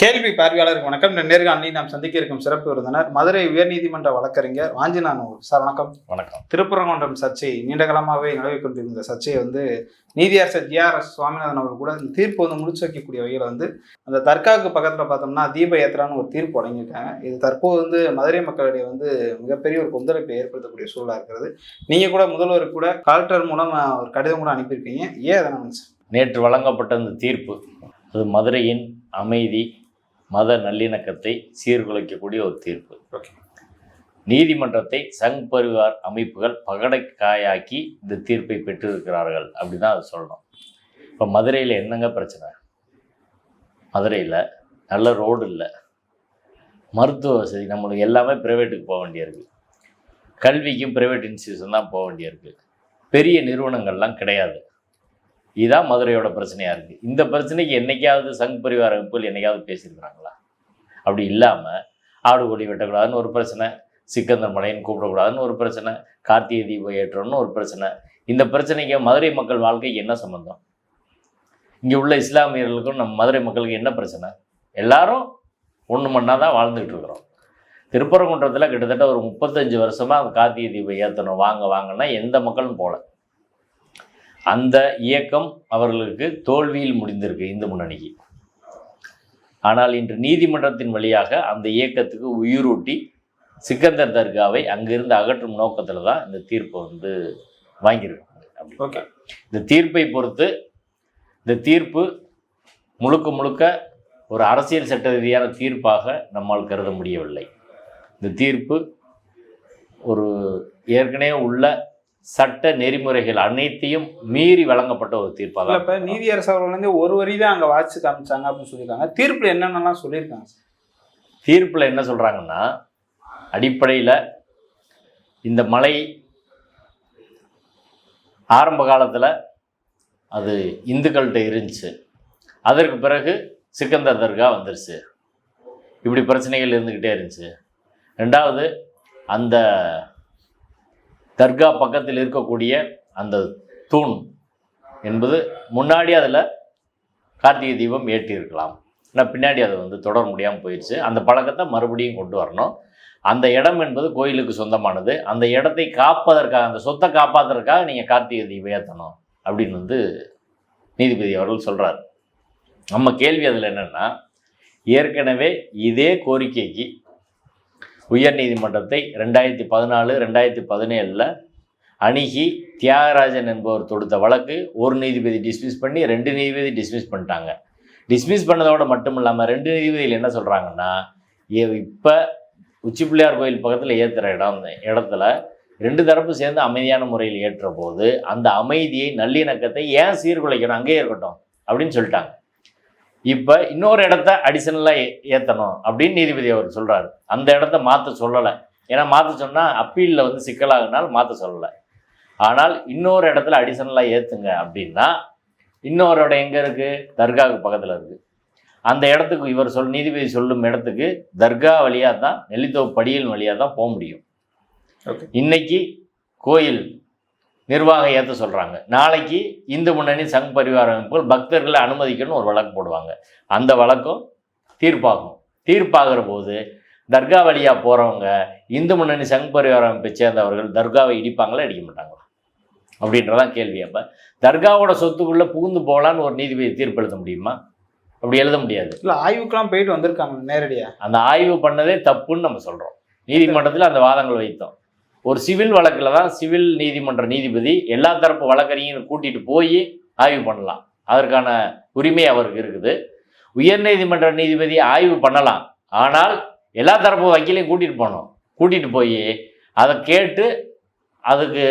கேள்வி பார்வையாளருக்கு வணக்கம். இந்த நேர்காணலில் நாம் சந்திக்க இருக்கும் சிறப்பு விருந்தினர் மதுரை உயர்நீதிமன்ற வழக்கறிஞர் வாஞ்சிநானூர் சார் வணக்கம். வணக்கம். திருப்பரங்குன்றம் சர்ச்சை நீண்ட காலமாகவே நிலவி கொண்டிருந்த சர்ச்சையை வந்து நீதியரசர் ஜிஆர்எஸ் சுவாமிநாதன் அவர் கூட இந்த தீர்ப்பு வந்து முடிச்சு வைக்கக்கூடிய வகையில் வந்து அந்த தர்காவுக்கு பக்கத்தில் பார்த்தோம்னா தீப யாத்திரான்னு ஒரு தீர்ப்பு வழங்கியிருக்காங்க. இது தற்போது வந்து மதுரை மக்களிடையே வந்து மிகப்பெரிய ஒரு கொந்தளிப்பை ஏற்படுத்தக்கூடிய சூழலாக இருக்கிறது. நீங்கள் கூட முதல்வருக்கு கூட கலெக்டர் மூலம் ஒரு கடிதம் கூட அனுப்பியிருக்கீங்க. ஏன் அதை நேற்று வழங்கப்பட்ட இந்த தீர்ப்பு அது மதுரையின் அமைதி மத நல்லிணக்கத்தை சீர்குலைக்கக்கூடிய ஒரு தீர்ப்பு. நீதிமன்றத்தை சங் பரிவார் அமைப்புகள் பகடைக்காயாக்கி இந்த தீர்ப்பை பெற்றிருக்கிறார்கள் அப்படி தான் அது சொல்லணும். இப்போ மதுரையில் என்னங்க பிரச்சனை? மதுரையில் நல்ல ரோடு இல்லை. மருத்துவ வசதி நம்மளுக்கு எல்லாமே ப்ரைவேட்டுக்கு போக வேண்டியிருக்கு. கல்விக்கும் ப்ரைவேட் இன்ஸ்டியூஷன் தான் போக வேண்டியிருக்கு. பெரிய நிறுவனங்கள்லாம் கிடையாது. இதுதான் மதுரையோட பிரச்சனையாக இருக்குது இந்த பிரச்சனைக்கு என்றைக்காவது சங் பரிவார அமைப்புகள் என்னைக்காவது பேசியிருக்கிறாங்களா? அப்படி இல்லாமல் ஆடு கொடி வெட்டக்கூடாதுன்னு ஒரு பிரச்சனை சிக்கந்தர் மலைன்னு கூப்பிடக்கூடாதுன்னு ஒரு பிரச்சனை கார்த்திகை தீபம் ஏற்றணும்னு ஒரு பிரச்சனை. இந்த பிரச்சனைக்கு மதுரை மக்கள் வாழ்க்கைக்கு என்ன சம்மந்தம் இங்கே உள்ள இஸ்லாமியர்களுக்கும் நம்ம மதுரை மக்களுக்கு என்ன பிரச்சனை? எல்லாரும் ஒன்று மண்ணாக தான் வாழ்ந்துக்கிட்டு இருக்கிறோம். திருப்பரங்குன்றத்தில் கிட்டத்தட்ட ஒரு முப்பத்தஞ்சு வருஷமாக அந்த கார்த்திகை தீபம் ஏற்றணும் வாங்க வாங்கன்னா எந்த மக்களும் போகல அந்த இயக்கம் அவர்களுக்கு தோல்வியில் முடிந்திருக்கு இந்து முன்னணிக்கு. ஆனால் இன்று நீதிமன்றத்தின் வழியாக அந்த இயக்கத்துக்கு உயிரூட்டி சிக்கந்தர் தர்காவை அங்கிருந்து அகற்றும் நோக்கத்தில் தான் இந்த தீர்ப்பை வந்து வாங்கியிருக்காங்க அப்படி ஓகே. இந்த தீர்ப்பை பொறுத்து இந்த தீர்ப்பு முழுக்க முழுக்க ஒரு அரசியல் சட்ட ரீதியான தீர்ப்பாக நம்மால் கருத முடியவில்லை. இந்த தீர்ப்பு ஒரு ஏற்கனவே உள்ள சட்ட நெறிமுறைகள் அனைத்தையும் மீறி வழங்கப்பட்ட ஒரு தீர்ப்பாக இல்ல இப்ப நீதியரசர் அவர்கள் ஒரு வரி தான் அங்க வாட்சி காமிச்சாங்க அப்படின்னு சொல்லியிருக்காங்க. தீர்ப்புல என்னென்னலாம் சொல்லியிருக்காங்க? தீர்ப்பில் என்ன சொல்கிறாங்கன்னா அடிப்படையில் இந்த மலை ஆரம்ப காலத்தில் அது இந்துக்கள்கிட்ட இருந்துச்சு. அதற்கு பிறகு சிக்கந்தர் தர்கா வந்துருச்சு. இப்படி பிரச்சனைகள் இருந்துக்கிட்டே இருந்துச்சு. ரெண்டாவது அந்த தர்கா பக்கத்தில் இருக்கக்கூடிய அந்த தூண் என்பது முன்னாடி அதில் கார்த்திகை தீபம் ஏற்றியிருக்கலாம் ஆனால் பின்னாடி அது வந்து தொடர முடியாமல் போயிடுச்சு அந்த பழக்கத்தை மறுபடியும் கொண்டு வரணும். அந்த இடம் என்பது கோயிலுக்கு சொந்தமானது. அந்த இடத்தை காப்பதற்காக அந்த சொத்தை காப்பாற்றுறதுக்காக நீங்கள் கார்த்திகை தீபம் ஏற்றணும் அப்படின்னு வந்து நீதிபதி அவர்கள் சொல்கிறார் நம்ம கேள்வி அதில் என்னென்னா ஏற்கனவே இதே கோரிக்கைக்கு உயர்நீதிமன்றத்தை ரெண்டாயிரத்தி பதினாலு ரெண்டாயிரத்தி பதினேழில் அணுகி தியாகராஜன் என்பவர் தொடுத்த வழக்கு ஒரு நீதிபதி டிஸ்மிஸ் பண்ணி ரெண்டு நீதிபதி டிஸ்மிஸ் பண்ணிட்டாங்க. டிஸ்மிஸ் பண்ணதோட மட்டும் இல்லாமல் ரெண்டு நீதிபதிகள் என்ன சொல்கிறாங்கன்னா இப்போ உச்சி பிள்ளையார் கோயில் பக்கத்தில் ஏற்றுகிற இடம் இடத்துல ரெண்டு தரப்பு சேர்ந்து அமைதியான முறையில் ஏற்ற போது அந்த அமைதியை நல்லிணக்கத்தை ஏன் சீர்குலைக்கணும்? அங்கேயே இருக்கட்டும் அப்படின்னு சொல்லிட்டாங்க. இப்போ இன்னொரு இடத்த அடிஷனலாக ஏற்றணும் அப்படின்னு நீதிபதி அவர் சொல்கிறாரு அந்த இடத்த மாற்ற சொல்லலை. ஏன்னா மாற்ற சொன்னால் அப்பீலில் வந்து சிக்கலாகுனால் மாற்ற சொல்லலை. ஆனால் இன்னொரு இடத்துல அடிஷனலாக ஏற்றுங்க அப்படின்னா இன்னொரு இடம் எங்கே இருக்குது தர்காவுக்கு பக்கத்தில் இருக்குது அந்த இடத்துக்கு இவர் சொல் நீதிபதி சொல்லும் இடத்துக்கு தர்கா வழியாக தான் நெல்லித்தோப்பு படியல் வழியாக தான் போக முடியும். ஓகே. இன்னைக்கு கோயில் நிர்வாகம் ஏற்ற சொல்கிறாங்க நாளைக்கு இந்து முன்னணி சங் பரிவார அமைப்புகள் பக்தர்களை அனுமதிக்கணும்னு ஒரு வழக்கு போடுவாங்க. அந்த வழக்கும் தீர்ப்பாகும். தீர்ப்பாகிற போது தர்கா வழியாக போகிறவங்க இந்து முன்னணி சங் பரிவார அமைப்பை சேர்ந்தவர்கள் தர்காவை இடிப்பாங்களா இடிக்க மாட்டாங்களா? அப்படின்றதான் கேள்வி. அப்போ தர்காவோட சொத்துக்குள்ளே புகுந்து போகலான்னு ஒரு நீதிபதி தீர்ப்பு எழுத முடியுமா? அப்படி எழுத முடியாது. இல்ல ஆய்வுக்கெல்லாம் போயிட்டு வந்திருக்காங்க நேரடியா. அந்த ஆய்வு பண்ணதே தப்புன்னு நம்ம சொல்கிறோம் நீதிமன்றத்தில் அந்த வாதங்கள் வைத்தோம். ஒரு சிவில் வழக்கில் தான் சிவில் நீதிமன்ற நீதிபதி எல்லா தரப்பு வழக்கறிஞரும் கூட்டிகிட்டு போய் ஆய்வு பண்ணலாம். அதற்கான உரிமை அவருக்கு இருக்குது. உயர்நீதிமன்ற நீதிபதி ஆய்வு பண்ணலாம். ஆனால் எல்லா தரப்பு வக்கீலையும் கூட்டிகிட்டு போகணும் கூட்டிகிட்டு போய் அதை கேட்டு அதுக்கு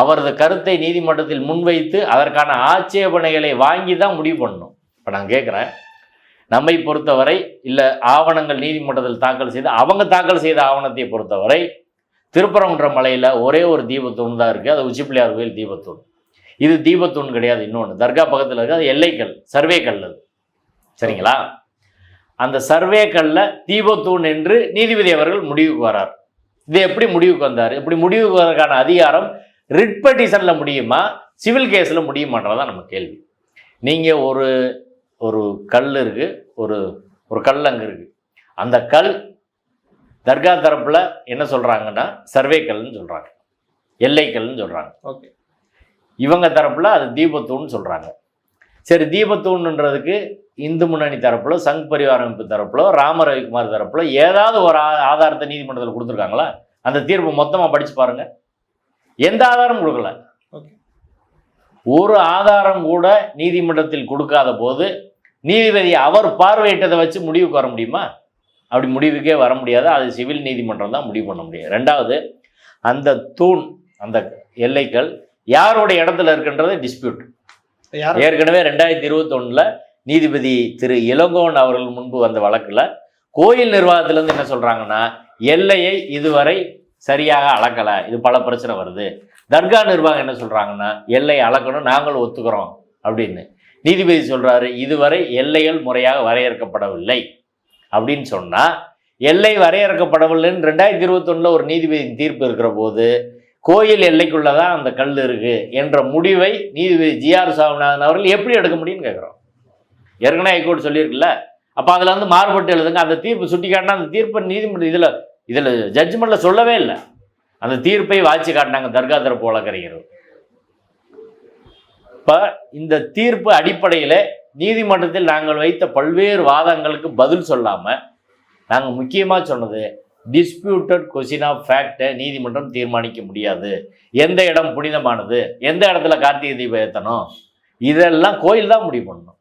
அவரது கருத்தை நீதிமன்றத்தில் முன்வைத்து அதற்கான ஆட்சேபனைகளை வாங்கி தான் முடிவு பண்ணணும். இப்போ நான் கேட்குறேன் நம்மை பொறுத்தவரை இல்லை ஆவணங்கள் நீதிமன்றத்தில் தாக்கல் செய்து அவங்க தாக்கல் செய்த ஆவணத்தை பொறுத்தவரை திருப்பரங்குன்ற மலையில் ஒரே ஒரு தீபத்தூண் தான் இருக்குது அது உச்சிப்பிள்ளையார் கோயில் தீபத்தூண். இது தீபத்தூண் கிடையாது இன்னொன்று தர்கா பக்கத்தில் இருக்குது அது எல்லைக்கல் சர்வே கல் அது. சரிங்களா? அந்த சர்வே கல்ல தீபத்தூண் என்று நீதிபதி அவர்கள் முடிவுக்கு வரார். இது எப்படி முடிவுக்கு வந்தார்? இப்படி முடிவுக்கு வரதுக்கான அதிகாரம் ரிட் பெட்டிஷனில் முடியுமா? சிவில் கேஸில் முடியுமான்றதான் நம்ம கேள்வி. நீங்கள் ஒரு ஒரு கல் இருக்குது ஒரு ஒரு கல் அங்கே இருக்குது அந்த கல் தர்கா தரப்புல என்ன சொல்றாங்கன்னா சர்வே கல்னு சொல்றாங்க. எல்லை கல்னு சொல்றாங்க. ஓகே. இவங்க தரப்புல அது தீபத்தூண்னு சொல்றாங்க. சரி தீபத்தூண்ன்றதுக்கு இந்து முன்னணி தரப்புல சங் பரிவார அமைப்பு தரப்புல ராம ரவிக்குமார் தரப்புல ஏதாவது ஒரு ஆதாரத்தை நீதிமன்றத்தில் கொடுத்துருக்காங்களா? அந்த தீர்ப்பு மொத்தமா படிச்சு பாருங்க. எந்த ஆதாரம் கொடுக்கல. ஓகே. ஒரு ஆதாரம் கூட நீதிமன்றத்தில் கொடுக்காத போது நீதிபதி அவர் பார்வையிட்டதை வச்சு முடிவுக்கு வர முடியுமா? அப்படி முடிவுக்கே வர முடியாது. அது சிவில் நீதிமன்றம் தான் முடிவு பண்ண முடியும். ரெண்டாவது அந்த தூண் அந்த எல்லைகள் யாருடைய இடத்துல இருக்குன்றது டிஸ்பியூட் ஏற்கனவே ரெண்டாயிரத்தி இருபத்தொன்னுல நீதிபதி திரு இளங்கோவன் அவர்கள் முன்பு வந்த வழக்குல கோயில் நிர்வாகத்திலேருந்து என்ன சொல்றாங்கன்னா எல்லையை இதுவரை சரியாக அளக்கல. இது பல பிரச்சனை வருது. தர்கா நிர்வாகம் என்ன சொல்றாங்கன்னா எல்லை அளக்கணும் நாங்களும் ஒத்துக்கிறோம். அப்படின்னு. நீதிபதி சொல்றாரு இதுவரை எல்லைகள் முறையாக வரையறுக்கப்படவில்லை. அப்படின்னு சொன்னால் எல்லை வரையறுக்கப்படவில்லைன்னு ரெண்டாயிரத்தி இருபத்தொன்னுல ஒரு நீதிபதியின் தீர்ப்பு இருக்கிற போது கோயில் எல்லைக்குள்ளே தான் அந்த கல் இருக்குது என்ற முடிவை நீதிபதி ஜிஆர் சாமிநாதன் அவர்கள் எப்படி எடுக்க முடியும்னு கேட்குறோம் ஏற்கனவே ஹைகோர்ட் சொல்லியிருக்குல்ல? அப்போ அதில் வந்து மாறுபட்டு எழுதுங்க. அந்த தீர்ப்பு சுட்டி காட்டினா அந்த தீர்ப்பை நீதிமன்ற இதில் இதில் ஜட்ஜ்மெண்ட்டில் சொல்லவே இல்லை. அந்த தீர்ப்பை வாட்சி காட்டினாங்க தர்கா தரப்பு வழக்கறிஞர்கள் இப்போ இந்த தீர்ப்பு அடிப்படையில் நீதிமன்றத்தில் நாங்கள் வைத்த பல்வேறு வாதங்களுக்கு பதில் சொல்லாமல் நாங்கள் முக்கியமாக சொன்னது டிஸ்பியூட்டட் கொஸ்டின் ஆஃப் ஃபேக்டை நீதிமன்றம் தீர்மானிக்க முடியாது. எந்த இடம் புனிதமானது? எந்த இடத்துல கார்த்திகை தீபம் ஏற்றணும் இதெல்லாம் கோயில் தான் முடிவு பண்ணணும்.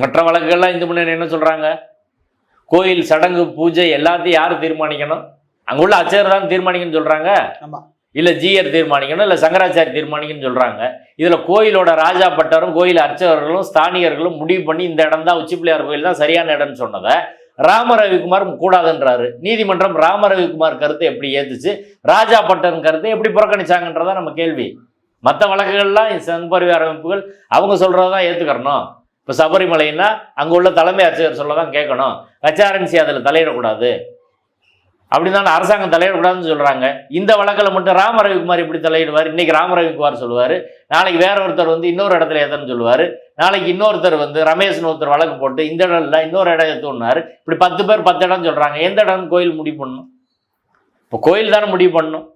மற்ற வழக்குகள்லாம் இந்து முன்னணி என்ன சொல்கிறாங்க கோயில் சடங்கு பூஜை எல்லாத்தையும் யார் தீர்மானிக்கணும்? அங்கே உள்ள தான் தீர்மானிக்கணும்னு சொல்கிறாங்க ஆமாம் இல்லை ஜீயர் தீர்மானிக்கணும் இல்லை சங்கராச்சாரி தீர்மானிக்கணும்னு சொல்கிறாங்க இதில் கோயிலோட ராஜா பட்டரும் கோயில் அர்ச்சகர்களும் ஸ்தானிகர்களும் முடிவு பண்ணி இந்த இடம் தான் உச்சிப்பிள்ளையார் கோயில் தான் சரியான இடம்னு சொன்னதை ராம ரவிக்குமார் கூடாதுன்றாரு. நீதிமன்றம் ராம ரவிக்குமார் கருத்தை எப்படி ஏற்றுச்சு ராஜா பட்டன் கருத்தை எப்படி புறக்கணிச்சாங்கன்றதா நம்ம கேள்வி. மற்ற வழக்குகள்லாம் சங் அமைப்புகள் அவங்க சொல்றதான் ஏத்துக்கறணும். இப்போ சபரிமலைன்னா அங்கே உள்ள தலைமை அர்ச்சகர் சொல்லதான் கேட்கணும். ஹெச்ஆர்என்சி அதில் தலையிடக்கூடாது. அப்படின்னு அரசாங்கம் தலையிடக்கூடாதுன்னு சொல்றாங்க. இந்த வழக்கில் மட்டும் ராம ரவிக்குமார் இப்படி தலையிடுவார். இன்னைக்கு ராம ரவிக்குமார் சொல்லுவார். நாளைக்கு வேற ஒருத்தர் வந்து இன்னொரு இடத்துல ஏத்தன்னு சொல்லுவார். நாளைக்கு இன்னொருத்தர் வந்து ரமேஷ்னு ஒருத்தர் வழக்கு போட்டு இந்த இடம் இல்லை இன்னொரு இடம் ஏற்றுனாரு இப்படி பத்து பேர் பத்து இடம் சொல்றாங்க. எந்த இடம் கோயில் முடிவு பண்ணணும்? இப்போ கோயில் தானே முடிவு பண்ணணும்.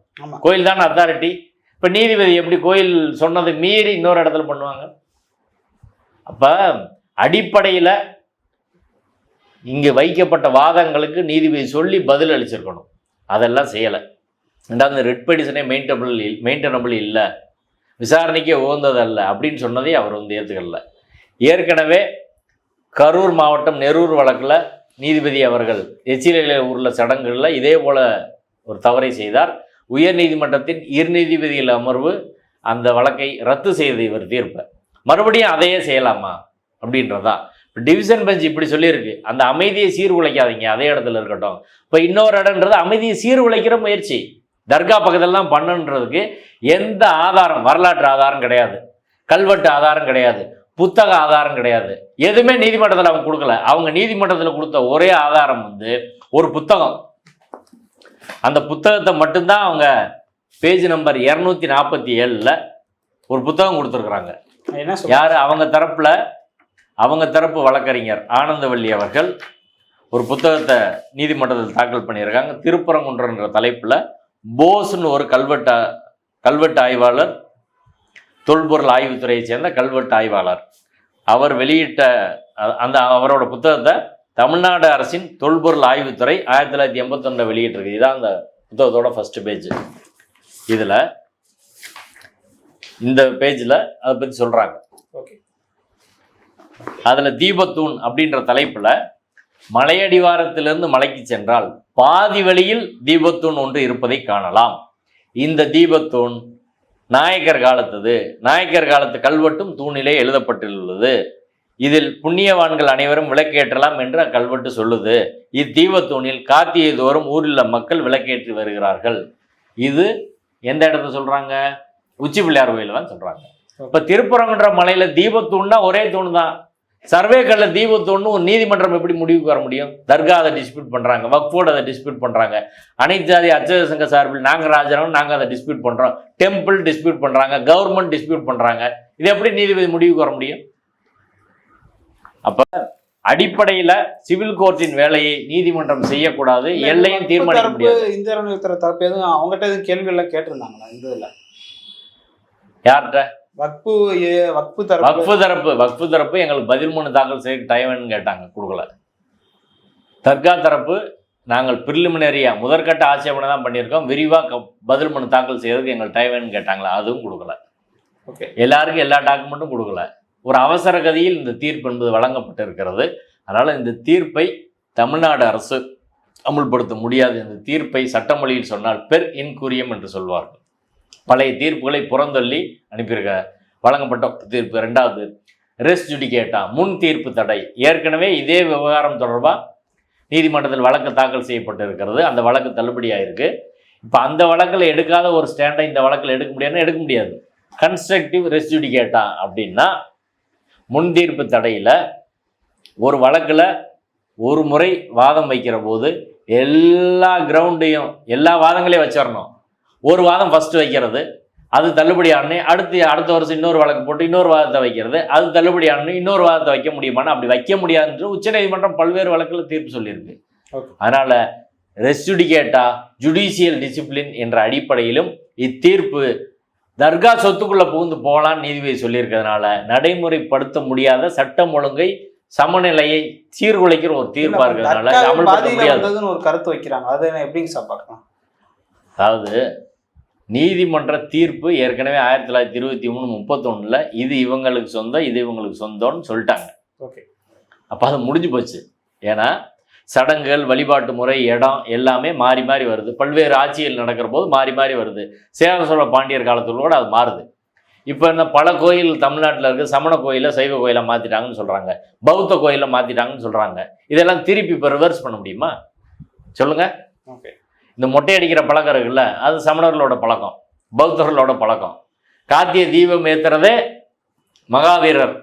கோயில் தானே அத்தாரிட்டி இப்போ நீதிபதி எப்படி கோயில் சொன்னதை மீறி இன்னொரு இடத்துல பண்ணுவாங்க? அப்போ அடிப்படையில் இங்கே வைக்கப்பட்ட வாதங்களுக்கு நீதிபதி சொல்லி பதில் அளிச்சிருக்கணும். அதெல்லாம் செய்யலை. ரெண்டாவது ரெட் பெடிஷனே மெயின்டபிள் மெயின்டனபிள் இல்லை. விசாரணைக்கே உகந்ததல்ல அப்படின்னு சொன்னதை அவர் வந்து ஏற்றுக்கல ஏற்கனவே கரூர் மாவட்டம் நெரூர் வழக்கில் நீதிபதி அவர்கள் எச்சிலையில் உள்ள சடங்குகளில் இதே போல் ஒரு தவறை செய்தார். உயர் நீதிமன்றத்தின் இரு நீதிபதிகள் அமர்வு அந்த வழக்கை ரத்து செய்தது இவர் தீர்ப்பை மறுபடியும் அதையே செய்யலாமா அப்படின்றதான் டிவிஷன் பெஞ்ச் இப்படி சொல்லியிருக்கு. அந்த அமைதியை சீர்குலைக்காதீங்க அதே இடத்துல இருக்கட்டும். இப்போ இன்னொரு இடம்ன்றது அமைதியை சீர்குலைக்கிற முயற்சி. தர்கா பக்கத்தெல்லாம் பண்ணுன்றதுக்கு எந்த ஆதாரம் வரலாற்று ஆதாரம் கிடையாது. கல்வெட்டு ஆதாரம் கிடையாது. புத்தக ஆதாரம் கிடையாது. எதுவுமே நீதிமன்றத்தில் அவங்க கொடுக்கல. அவங்க நீதிமன்றத்தில் கொடுத்த ஒரே ஆதாரம் வந்து ஒரு புத்தகம். அந்த புத்தகத்தை மட்டும்தான் அவங்க பேஜ் நம்பர் இரநூத்தி நாற்பத்தி ஏழில் ஒரு புத்தகம் கொடுத்துருக்குறாங்க. யார்? அவங்க தரப்புல அவங்க தரப்பு வழக்கறிஞர் ஆனந்தவள்ளி அவர்கள் ஒரு புத்தகத்தை நீதிமன்றத்தில் தாக்கல் பண்ணியிருக்காங்க. திருப்பரங்குன்றன்ற தலைப்பில் போஸ்னு ஒரு கல்வெட்டு கல்வெட்டு ஆய்வாளர் தொல்பொருள் ஆய்வுத்துறையை சேர்ந்த கல்வெட்டு ஆய்வாளர். அவர் வெளியிட்ட அந்த அவரோட புத்தகத்தை தமிழ்நாடு அரசின் தொல்பொருள் ஆய்வுத்துறை ஆயிரத்தி தொள்ளாயிரத்தி எண்பத்தொன்னில் வெளியிட்டிருக்கு. இதான் அந்த புத்தகத்தோட ஃபஸ்ட்டு பேஜ் இதில் இந்த பேஜில் அதை பற்றி சொல்கிறாங்க ஓகே அதில் தீபத்தூண் அப்படின்ற தலைப்பில் மலையடிவாரத்திலிருந்து மலைக்கு சென்றால் பாதி வழியில் தீபத்தூண் ஒன்று இருப்பதை காணலாம். இந்த தீபத்தூண் நாயக்கர் காலத்தது. நாயக்கர் காலத்து கல்வெட்டும் தூணிலே எழுதப்பட்டுள்ளது. இதில் புண்ணியவான்கள் அனைவரும் விளக்கேற்றலாம் என்று அக்கல்வெட்டு சொல்லுது. இத்தீபத்தூணில் கார்த்திகை தோறும் ஊரில் மக்கள் விளக்கேற்றி வருகிறார்கள். இது எந்த இடத்த சொல்றாங்க? உச்சி பிள்ளையார் கோயில் தான் சொல்றாங்க. இப்ப திருப்புறங்குன்ற மலையில தீபத்தூண்னா ஒரே தூண் தான். சர்வே கல்ல தீபத்தூண்னு ஒரு நீதிமன்றம் எப்படி முடிவுக்கு வர முடியும்? தர்கா அதை டிஸ்பியூட் பண்றாங்க வக்ஃபோர்டு அதை டிஸ்பியூட் பண்றாங்க. அனைத்து ஜாதி அர்ச்சக சங்க சார்பில் நாங்க ராஜாரம் நாங்க அதை டிஸ்பியூட் பண்றோம். டெம்பிள் டிஸ்பியூட் பண்றாங்க கவர்மெண்ட் டிஸ்பியூட் பண்றாங்க. இது எப்படி நீதிபதி முடிவுக்கு வர முடியும்? அப்ப அடிப்படையில சிவில் கோர்ட்டின் வேலையை நீதிமன்றம் செய்யக்கூடாது. எல்லையும் தீர்மானிக்க தரப்பு, முடியாது. இந்திய தரப்பு எதுவும் அவங்ககிட்ட எதுவும் கேள்வி எல்லாம் கேட்டிருந்தாங்களா? இந்த இதுல? யார்கிட்ட? வக்பு வக்பு தரப்பு. வக்ஃபு தரப்பு வக்ஃபு தரப்பு எங்களுக்கு பதில் மனு தாக்கல் செய்ய டைம்னு கேட்டாங்க கொடுக்கல. தர்கா தரப்பு நாங்கள் பிரிலிமினரியா முதற்கட்ட ஆட்சேபனை தான் பண்ணியிருக்கோம். விரிவாக பதில் மனு தாக்கல் செய்யறதுக்கு எங்கள் டைம்னு கேட்டாங்களா அதுவும் கொடுக்கல. ஓகே. எல்லாருக்கும் எல்லா டாக்குமெண்ட்டும் கொடுக்கல. ஒரு அவசர கதியில் இந்த தீர்ப்பு என்பது வழங்கப்பட்டிருக்கிறது. அதனால் இந்த தீர்ப்பை தமிழ்நாடு அரசு அமுல்படுத்த முடியாது. இந்த தீர்ப்பை சட்டமொழியில் சொன்னால் பெர் இன்குரியம் என்று சொல்வார்கள். பழைய தீர்ப்புகளை புறந்தள்ளி அனுப்பியிருக்க வழங்கப்பட்ட தீர்ப்பு ரெண்டாவது ரெஸ் ஜுடிகேட்டா முன் தீர்ப்பு தடை. ஏற்கனவே இதே விவகாரம் தொடர்பாக நீதிமன்றத்தில் வழக்கு தாக்கல் செய்யப்பட்டிருக்கிறது. அந்த வழக்கு தள்ளுபடியாயிருக்கு. இப்போ அந்த வழக்கில் எடுக்காத ஒரு ஸ்டாண்டை இந்த வழக்கில் எடுக்க முடியாதுன்னா எடுக்க முடியாது. கன்ஸ்ட்ரக்டிவ் ரெஸ்டியூடிகேட்டா அப்படின்னா முன் தீர்ப்பு தடையில் ஒரு வழக்கில் ஒரு முறை வாதம் வைக்கிற போது எல்லா கிரவுண்டையும் எல்லா வாதங்களையும் வச்சிடணும். ஒரு வாதம் ஃபஸ்ட்டு வைக்கிறது. அது தள்ளுபடி ஆனே அடுத்து அடுத்த வருஷம் இன்னொரு வழக்கு போட்டு இன்னொரு வாதத்தை வைக்கிறது. அது தள்ளுபடி ஆனே இன்னொரு வாதத்தை வைக்க முடியுமான்னு அப்படி வைக்க முடியாதுன்னு உச்சநீதிமன்றம் பல்வேறு வழக்கில் தீர்ப்பு சொல்லியிருக்கு. அதனால் ரெஸ்டுடிகேட்டா ஜுடிஷியல் டிசிப்ளின் என்ற அடிப்படையிலும் இத்தீர்ப்பு தர்கா சொத்துக்குள்ள புகுந்து போகலான்னு நீதிபதி சொல்லியிருக்கிறதுனால நடைமுறைப்படுத்த முடியாத சட்டம் ஒழுங்கை சமநிலையை சீர்குலைக்கிற ஒரு தீர்ப்பா இருக்கிறதுனால அமல்படுத்த முடியாது. ஒரு கருத்து வைக்கிறாங்க. அது எப்படிங்க சார் பார்க்கலாம் அதாவது நீதிமன்ற தீர்ப்பு ஏற்கனவே ஆயிரத்தி தொள்ளாயிரத்தி இருபத்தி மூணு முப்பத்தொன்னுல இது இவங்களுக்கு சொந்தம் இது இவங்களுக்கு சொந்தம்னு சொல்லிட்டாங்க. ஓகே. அப்போ அது முடிஞ்சு போச்சு. ஏன்னா சடங்குகள் வழிபாட்டு முறை இடம் எல்லாமே மாறி மாறி வருது. பல்வேறு ஆட்சிகள் நடக்கிற போது மாறி மாறி வருது. சேர சோழ பாண்டியர் காலத்துல கூட அது மாறுது. இப்போ இந்த பல கோயில் தமிழ்நாட்டில் இருக்க. சமண கோயிலை சைவ கோயிலை மாற்றிட்டாங்கன்னு சொல்கிறாங்க பௌத்த கோயிலை மாற்றிட்டாங்கன்னு சொல்கிறாங்க இதெல்லாம் திருப்பி இப்போ ரிவர்ஸ் பண்ண முடியுமா? சொல்லுங்க. ஓகே. இந்த மொட்டை அடிக்கிற பழக்கம் இருக்குல்ல அது சமணர்களோட பழக்கம் பௌத்தர்களோட பழக்கம். கார்த்திகை தீபம் ஏற்றுறதே மகாவீரர்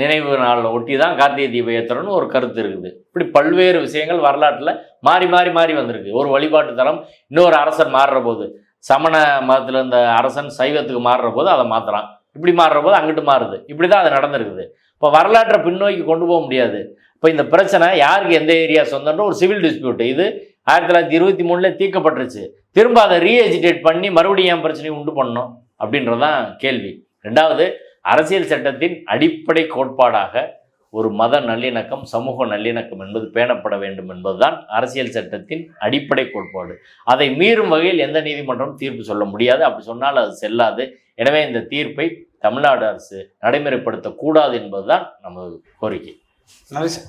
நினைவு நாளில் ஒட்டி தான் கார்த்திகை தீபம் ஏத்துறன்னு ஒரு கருத்து இருக்குது. இப்படி பல்வேறு விஷயங்கள் வரலாற்றில் மாறி மாறி மாறி வந்திருக்கு. ஒரு வழிபாட்டு தலம் இன்னொரு அரசன் மாறுற போது சமண மதத்தில் இருந்த அரசன் சைவத்துக்கு மாறுற போது அதை மாற்றுறான் இப்படி மாறுற போது அங்கிட்டு மாறுது. இப்படி தான் அது நடந்திருக்குது. இப்போ வரலாற்றை பின்னோக்கி கொண்டு போக முடியாது. இப்போ இந்த பிரச்சனை யாருக்கு எந்த ஏரியா சொந்தன்ற ஒரு சிவில் டிஸ்பியூட் இது ஆயிரத்தி தொள்ளாயிரத்தி இருபத்தி மூணில் தீக்கப்பட்டுருச்சு திரும்ப அதை ரீஎஜிடேட் பண்ணி மறுபடியும் ஏன் பிரச்சனையை உண்டு பண்ணணும்? அப்படின்றதான் கேள்வி. ரெண்டாவது அரசியல் சட்டத்தின் அடிப்படை கோட்பாடாக ஒரு மத நல்லிணக்கம் சமூக நல்லிணக்கம் என்பது பேணப்பட வேண்டும் என்பதுதான் அரசியல் சட்டத்தின் அடிப்படை கோட்பாடு. அதை மீறும் வகையில் எந்த நீதிமன்றம் தீர்ப்பு சொல்ல முடியாது. அப்படி சொன்னால் அது செல்லாது. எனவே இந்த தீர்ப்பை தமிழ்நாடு அரசு நடைமுறைப்படுத்தக்கூடாது என்பதுதான் நமது கோரிக்கை. நன்றி சார்.